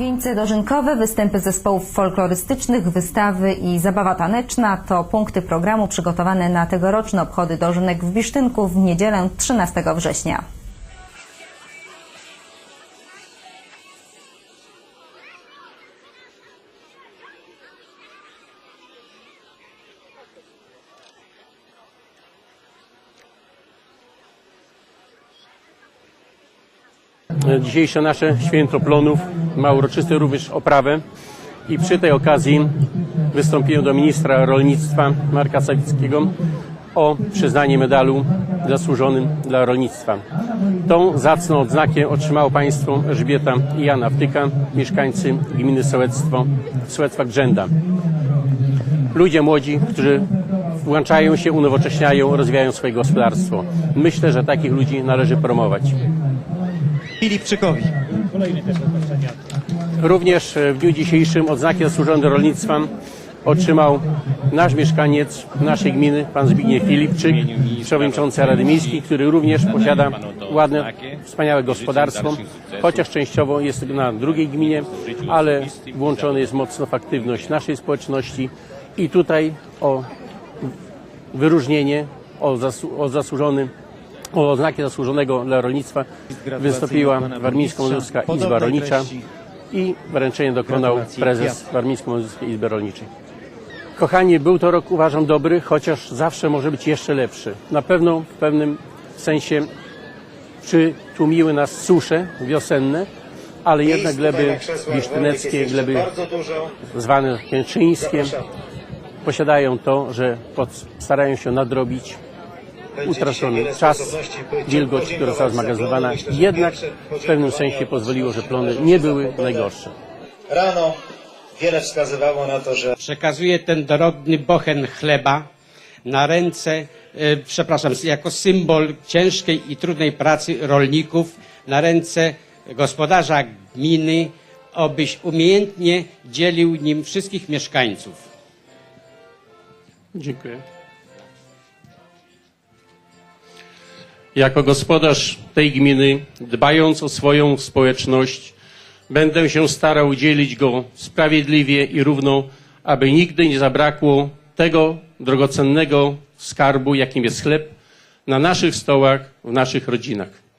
Wieńce dożynkowe, występy zespołów folklorystycznych, wystawy i zabawa taneczna to punkty programu przygotowane na tegoroczne obchody dożynek w Bisztynku w niedzielę 13 września. Dzisiejsze nasze święto plonów ma uroczysty również oprawę i przy tej okazji wystąpiłem do ministra rolnictwa Marka Sawickiego o przyznanie medalu zasłużonym dla rolnictwa. Tą zacną odznakę otrzymało państwo Elżbieta i Jana Wtyka, mieszkańcy gminy Sołectwo, Sołectwa Grzęda. Ludzie młodzi, którzy włączają się, unowocześniają, rozwijają swoje gospodarstwo. Myślę, że takich ludzi należy promować. Filipczykowi. Również e, w dniu dzisiejszym odznaki zasłużone do rolnictwa otrzymał nasz mieszkaniec naszej gminy, pan Zbigniew Filipczyk, przewodniczący Rady Miejskiej, który również posiada ładne, wspaniałe gospodarstwo, chociaż częściowo jest na drugiej gminie, ale włączony jest mocno w aktywność naszej społeczności. I tutaj o wyróżnienie, o, zasu- o zasłużonym o oznaki zasłużonego dla rolnictwa wystąpiła Warmińsko-Mazurska Izba Rolnicza i wręczenie dokonał prezes. Warmińsko-Mazurskiej Izby Rolniczej. Kochani, był to rok uważam dobry, chociaż zawsze może być jeszcze lepszy. Na pewno w pewnym sensie przytłumiły nas susze wiosenne, ale jednak gleby bisztyneckie, gleby zwane piętrzyńskie posiadają to, że pod, starają się nadrobić utracony czas, wilgoć, która została zmagazynowana, jednak w pewnym sensie pozwoliło, że plony nie były najgorsze. Rano wiele wskazywało na to, że przekazuje ten dorodny bochen chleba na ręce, e, przepraszam, jako symbol ciężkiej i trudnej pracy rolników, na ręce gospodarza gminy, obyś umiejętnie dzielił nim wszystkich mieszkańców. Dziękuję. Jako gospodarz tej gminy, dbając o swoją społeczność, będę się starał udzielić go sprawiedliwie i równo, aby nigdy nie zabrakło tego drogocennego skarbu, jakim jest chleb, na naszych stołach, w naszych rodzinach.